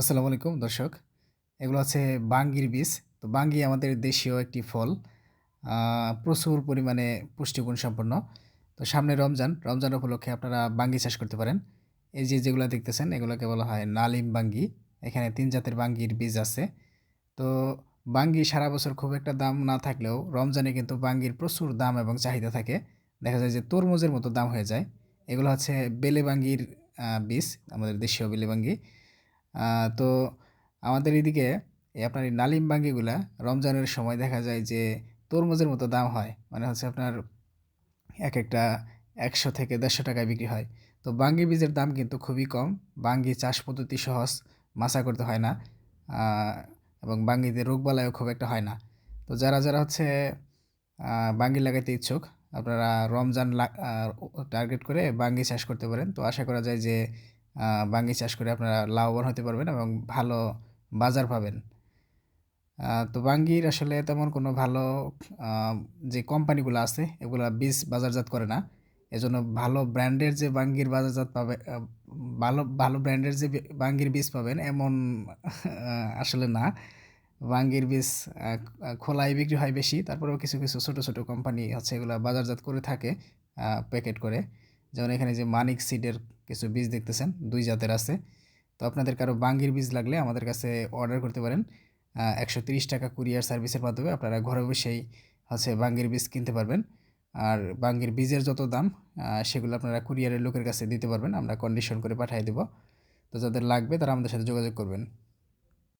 আসসালামু আলাইকুম, দর্শক। এগুলো হচ্ছে বাঙ্গির বীজ। তো বাঙ্গি আমাদের দেশীয় একটি ফল। প্রচুর পরিমাণে পুষ্টিগুণ সম্পন্ন। তো সামনে রমজান। রমজান উপলক্ষে আপনারা বাঙ্গি চাষ করতে পারেন। এই যে যেগুলো দেখতেছেন, এগুলোকে বলা হয় নালিম বাঙ্গি। এখানে তিন জাতের বাঙ্গির বীজ আছে। তো বাঙ্গি সারা বছর খুব একটা দাম না থাকলেও রমজানে কিন্তু বাঙ্গির প্রচুর দাম এবং চাহিদা থাকে। দেখা যায় যে তরমুজের মতো দাম হয়ে যায়। এগুলো হচ্ছে বেলে বাঙ্গির বীজ। আমাদের দেশীয় বেলে বাঙ্গি। তো আমাদের এদিকে আপনার এই নালিম বাঙ্গিগুলা রমজানের সময় দেখা যায় যে তরমুজের মতো দাম হয়। মানে হচ্ছে আপনার এক একটা একশো থেকে দেড়শো টাকায় বিক্রি হয়। তো বাঙ্গি বীজের দাম কিন্তু খুবই কম। বাঙ্গি চাষ পদ্ধতি সহজ, মাছা করতে হয় না এবং বাঙ্গিতে রোগবালাইও খুব একটা হয় না। তো যারা যারা হচ্ছে বাঙ্গি লাগাইতে ইচ্ছুক, আপনারা রমজান টার্গেট করে বাঙ্গি চাষ করতে পারেন। তো আশা করা যায় যে বাঙ্গি চাষ করে আপনারা লাভবান হতে পারবেন এবং ভালো বাজার পাবেন। তো বাঙ্গির আসলে তেমন কোনো ভালো যে কোম্পানিগুলো আছে, এগুলা বীজ বাজারজাত করে না। এজন্য ভালো ব্র্যান্ডের যে বাঙ্গির বাজারজাত পাবে ভালো ভালো ব্র্যান্ডের যে বাঙ্গির বীজ পাবেন, এমন আসলে না। বাঙ্গির বীজ খোলায় বিক্রি হয় বেশি, তারপরেও কিছু কিছু ছোটো ছোটো কোম্পানি হচ্ছে এগুলো বাজারজাত করে থাকে প্যাকেট করে। যেমন এখানে যে মানিক সিডের কিছু বীজ দেখতেছেন, দুই জাতের আছে। তো আপনাদের কারও বাঙ্গির বীজ লাগলে আমাদের কাছে অর্ডার করতে পারেন। একশো টাকা কুরিয়ার সার্ভিসের মাধ্যমে আপনারা ঘরে বসেই হচ্ছে বাঙ্গির বীজ কিনতে পারবেন। আর বাঙ্গির বীজের যত দাম সেগুলো আপনারা কুরিয়ারের লোকের কাছে দিতে পারবেন। আমরা কন্ডিশন করে পাঠিয়ে দেব। তো যাদের লাগবে তারা আমাদের সাথে যোগাযোগ করবেন।